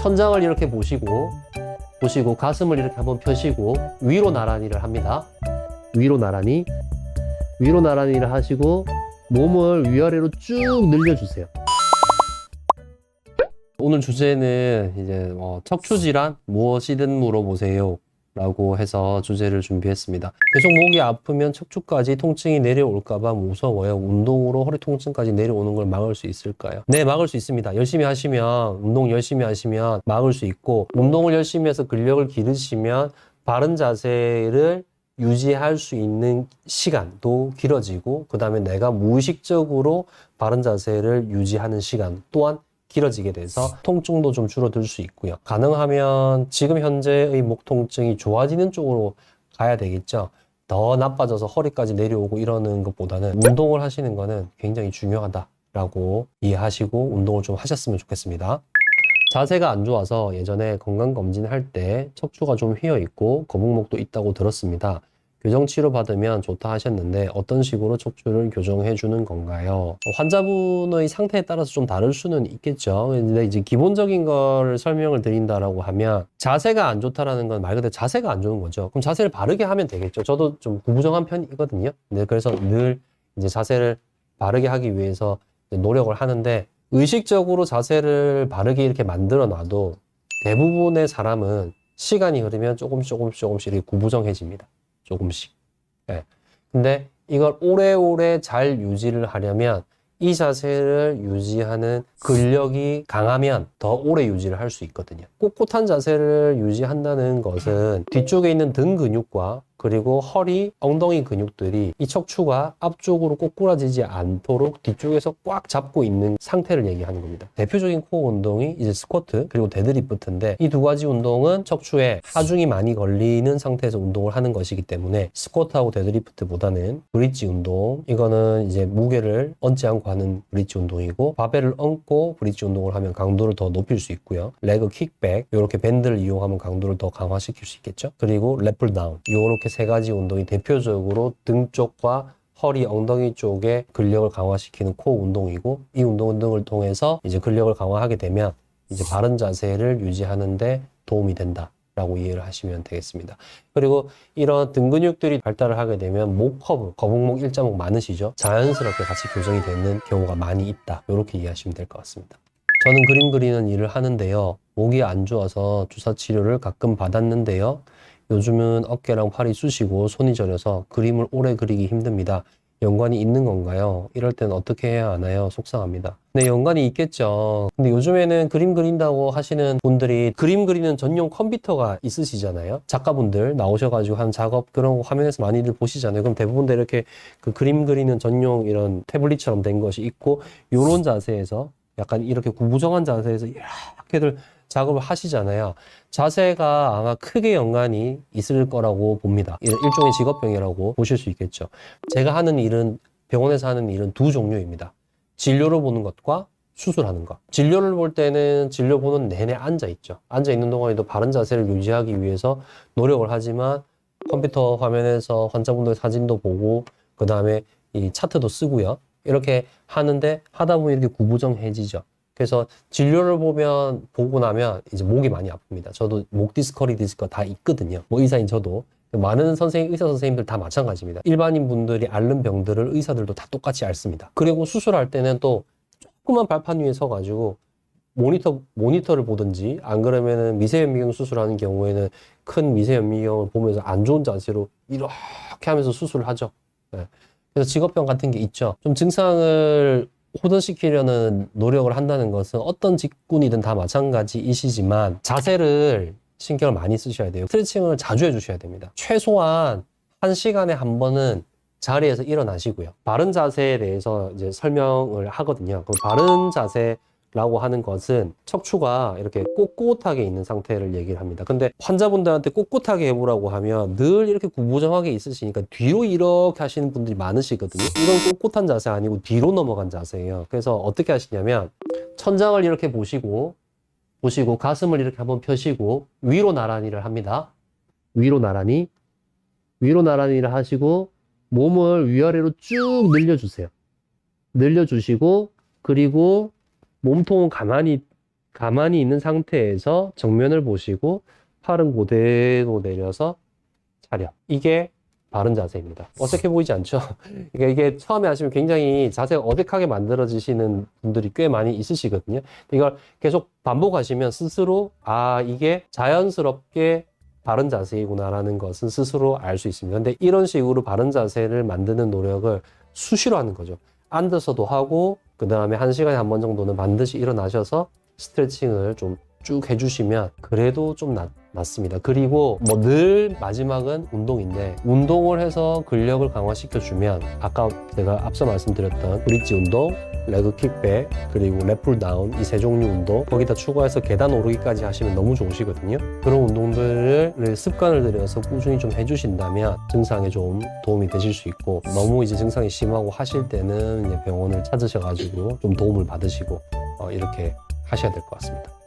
천장을 이렇게 보시고 보시고 가슴을 이렇게 한번 펴시고 위로 나란히를 합니다. 위로 나란히 위로 나란히를 하시고 몸을 위아래로 쭉 늘려주세요. 오늘 주제는 이제 어, 척추 질환 무엇이든 물어보세요. 라고 해서 주제를 준비했습니다. 계속 목이 아프면 척추까지 통증이 내려올까봐 무서워요. 운동으로 허리 통증까지 내려오는 걸 막을 수 있을까요? 네, 막을 수 있습니다. 열심히 하시면, 운동 열심히 하시면 막을 수 있고, 운동을 열심히 해서 근력을 기르시면 바른 자세를 유지할 수 있는 시간도 길어지고, 그 다음에 내가 무의식적으로 바른 자세를 유지하는 시간 또한 길어지게 돼서 통증도 좀 줄어들 수 있고요. 가능하면 지금 현재의 목 통증이 좋아지는 쪽으로 가야 되겠죠. 더 나빠져서 허리까지 내려오고 이러는 것보다는 운동을 하시는 거는 굉장히 중요하다라고 이해하시고 운동을 좀 하셨으면 좋겠습니다. 자세가 안 좋아서 예전에 건강검진 할 때 척추가 좀 휘어 있고 거북목도 있다고 들었습니다. 교정 치료 받으면 좋다 하셨는데 어떤 식으로 척추를 교정해 주는 건가요? 환자분의 상태에 따라서 좀 다를 수는 있겠죠. 근데 이제 기본적인 걸 설명을 드린다라고 하면 자세가 안 좋다라는 건 말 그대로 자세가 안 좋은 거죠. 그럼 자세를 바르게 하면 되겠죠. 저도 좀 구부정한 편이거든요. 네, 그래서 늘 이제 자세를 바르게 하기 위해서 노력을 하는데 의식적으로 자세를 바르게 이렇게 만들어 놔도 대부분의 사람은 시간이 흐르면 조금씩 조금씩 조금씩 구부정해집니다. 조금씩. 예. 근데 이걸 오래오래 잘 유지를 하려면 이 자세를 유지하는 근력이 강하면 더 오래 유지를 할 수 있거든요. 꼿꼿한 자세를 유지한다는 것은 뒤쪽에 있는 등 근육과 그리고 허리, 엉덩이 근육들이 이 척추가 앞쪽으로 꼬꾸라지지 않도록 뒤쪽에서 꽉 잡고 있는 상태를 얘기하는 겁니다. 대표적인 코어 운동이 이제 스쿼트 그리고 데드리프트인데 이 두 가지 운동은 척추에 하중이 많이 걸리는 상태에서 운동을 하는 것이기 때문에 스쿼트하고 데드리프트보다는 브릿지 운동 이거는 이제 무게를 얹지 않고 하는 브릿지 운동이고 바벨을 얹고 브릿지 운동을 하면 강도를 더 높일 수 있고요. 레그 킥백 이렇게 밴드를 이용하면 강도를 더 강화시킬 수 있겠죠. 그리고 랩풀 다운 이렇게 세 가지 운동이 대표적으로 등 쪽과 허리, 엉덩이 쪽에 근력을 강화시키는 코어 운동이고 이 운동 등을 통해서 이제 근력을 강화하게 되면 이제 바른 자세를 유지하는데 도움이 된다 라고 이해를 하시면 되겠습니다. 그리고 이런 등 근육들이 발달을 하게 되면 목 커브, 거북목, 일자목 많으시죠? 자연스럽게 같이 교정이 되는 경우가 많이 있다. 이렇게 이해하시면 될 것 같습니다. 저는 그림 그리는 일을 하는데요. 목이 안 좋아서 주사 치료를 가끔 받았는데요. 요즘은 어깨랑 팔이 쑤시고 손이 저려서 그림을 오래 그리기 힘듭니다. 연관이 있는 건가요? 이럴 땐 어떻게 해야 하나요? 속상합니다. 네, 연관이 있겠죠. 근데 요즘에는 그림 그린다고 하시는 분들이 그림 그리는 전용 컴퓨터가 있으시잖아요. 작가분들 나오셔가지고 한 작업 그런 거 화면에서 많이들 보시잖아요. 그럼 대부분 다 이렇게 그 그림 그리는 전용 이런 태블릿처럼 된 것이 있고 요런 자세에서 약간 이렇게 구부정한 자세에서 이렇게들 작업을 하시잖아요. 자세가 아마 크게 연관이 있을 거라고 봅니다. 일- 일종의 직업병이라고 보실 수 있겠죠. 제가 하는 일은 병원에서 하는 일은 두 종류입니다. 진료를 보는 것과 수술하는 것. 진료를 볼 때는 진료 보는 내내 앉아 있죠. 앉아 있는 동안에도 바른 자세를 유지하기 위해서 노력을 하지만 컴퓨터 화면에서 환자분들 사진도 보고 그 다음에 이 차트도 쓰고요. 이렇게 하는데 하다 보면 이렇게 구부정해지죠. 그래서 진료를 보면 보고 나면 이제 목이 많이 아픕니다. 저도 목 디스크, 허리 디스크가 다 있거든요. 뭐 의사인 저도 많은 선생님, 의사 선생님들 다 마찬가지입니다. 일반인 분들이 앓는 병들을 의사들도 다 똑같이 앓습니다. 그리고 수술할 때는 또 조그만 발판 위에 서가지고 모니터 모니터를 보든지 안 그러면은 미세현미경 수술하는 경우에는 큰 미세현미경을 보면서 안 좋은 자세로 이렇게 하면서 수술을 하죠. 네. 그래서 직업병 같은 게 있죠. 좀 증상을 호전시키려는 노력을 한다는 것은 어떤 직군이든 다 마찬가지이시지만 자세를 신경을 많이 쓰셔야 돼요. 스트레칭을 자주 해주셔야 됩니다. 최소한 한 시간에 한 번은 자리에서 일어나시고요. 바른 자세에 대해서 이제 설명을 하거든요. 그럼 바른 자세 라고 하는 것은 척추가 이렇게 꼿꼿하게 있는 상태를 얘기를 합니다. 근데 환자분들한테 꼿꼿하게 해보라고 하면 늘 이렇게 구부정하게 있으시니까 뒤로 이렇게 하시는 분들이 많으시거든요. 이건 꼿꼿한 자세 아니고 뒤로 넘어간 자세예요. 그래서 어떻게 하시냐면 천장을 이렇게 보시고 보시고 가슴을 이렇게 한번 펴시고 위로 나란히를 합니다. 위로 나란히 위로 나란히를 하시고 몸을 위아래로 쭉 늘려주세요. 늘려주시고 그리고 몸통은 가만히 가만히 있는 상태에서 정면을 보시고 팔은 그대로 내려서 차려. 이게 바른 자세입니다. 어색해 보이지 않죠? 그러니까 이게 처음에 하시면 굉장히 자세가 어색하게 만들어지시는 분들이 꽤 많이 있으시거든요. 이걸 계속 반복하시면 스스로 아 이게 자연스럽게 바른 자세이구나라는 것은 스스로 알 수 있습니다. 근데 이런 식으로 바른 자세를 만드는 노력을 수시로 하는 거죠. 앉아서도 하고 그 다음에 한 시간에 한 번 정도는 반드시 일어나셔서 스트레칭을 좀 쭉 해주시면 그래도 좀 낫, 낫습니다. 그리고 뭐 늘 마지막은 운동인데 운동을 해서 근력을 강화시켜주면 아까 제가 앞서 말씀드렸던 브릿지 운동, 레그 킥백, 그리고 랩풀 다운 이 세 종류 운동 거기다 추가해서 계단 오르기까지 하시면 너무 좋으시거든요. 그런 운동들을 습관을 들여서 꾸준히 좀 해주신다면 증상에 좀 도움이 되실 수 있고 너무 이제 증상이 심하고 하실 때는 병원을 찾으셔가지고 좀 도움을 받으시고 어, 이렇게 하셔야 될 것 같습니다.